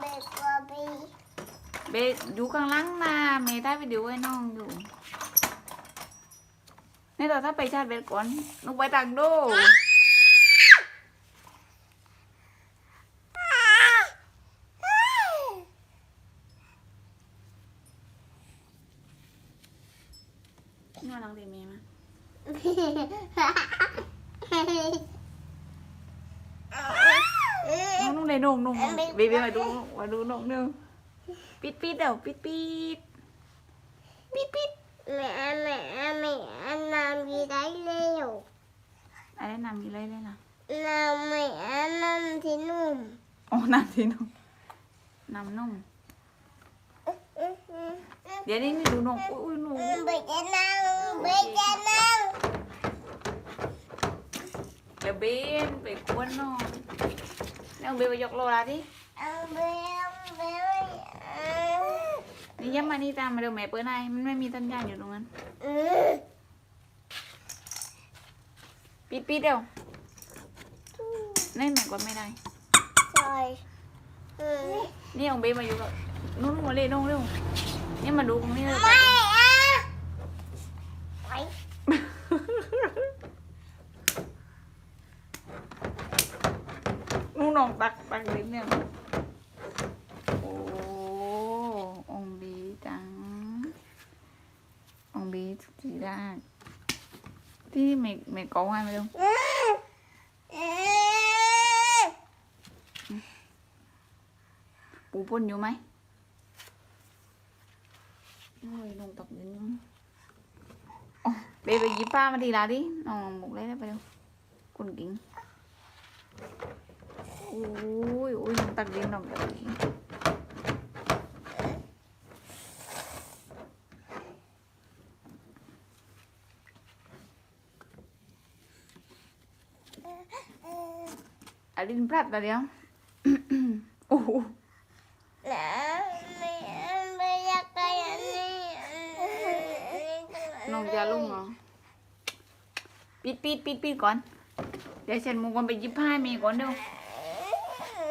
เบกว่บีเบอยู่กลางล่างนาเมย์ได้ไปดูไอ้น้องอยู่นี่ต่อถ้าไปชาติเบก่อนนุกไปต่างโดนี่มาลองเดีเมยมา เลยนุ่งนุ่งเบเบมาดูมาดูนุ่งนึงปิดปิดเดี๋ยวปิดปิดปิดปิด mẹ mẹ mẹ làm gì đấy leo อะไรนำมีอะไรเลยล่ะ là mẹ làm thì nùm อ๋อน้ำที่นุ่มน้ำนุ่มเดี๋ยวนี้นี่ดูนมอุ้ยอุ้ยหนู bị cái năng bị cái năng เดี๋ยวเบนไปกวนน้อง แล้วเบนไปยกโลละดิ ăn bèo bèo นี่ย้ำมานี่ตามมาเดี๋ยวแม่เปิดให้มันไม่มีสัญญาณอยู่ตรงนั้น ừ ปิดปิดเดี๋ยวนี่แม่กดไม่ได้ rồi ừ. นี่ของเบนมาอยู่กับนู่นมาเลยน้องเร็วนี่มาดูตรงนี้เลยูน้องตักตักลิ้นเนี่ย โอ้องบีจัง องบีสุดสีดาที่แม่แม่กองให้มาดูปูปนอยู่ไหมโอ้ยลงตกดินอยู่อ๋อเบไปยิบป้ามาทีละดิน้องหมกเลยได้ไปเร็วคุณกิ่ง อ้ยโอ้ยลงตักดินลงตักดินอดินพลัดมาเดียวโอ้โหน้องจะลุ่งเหรอปิดปิดปิดปิดก่อน เดี๋ยวฉันมุกกันไปยิบผ้าเมย์ก่อนเดี๋ยว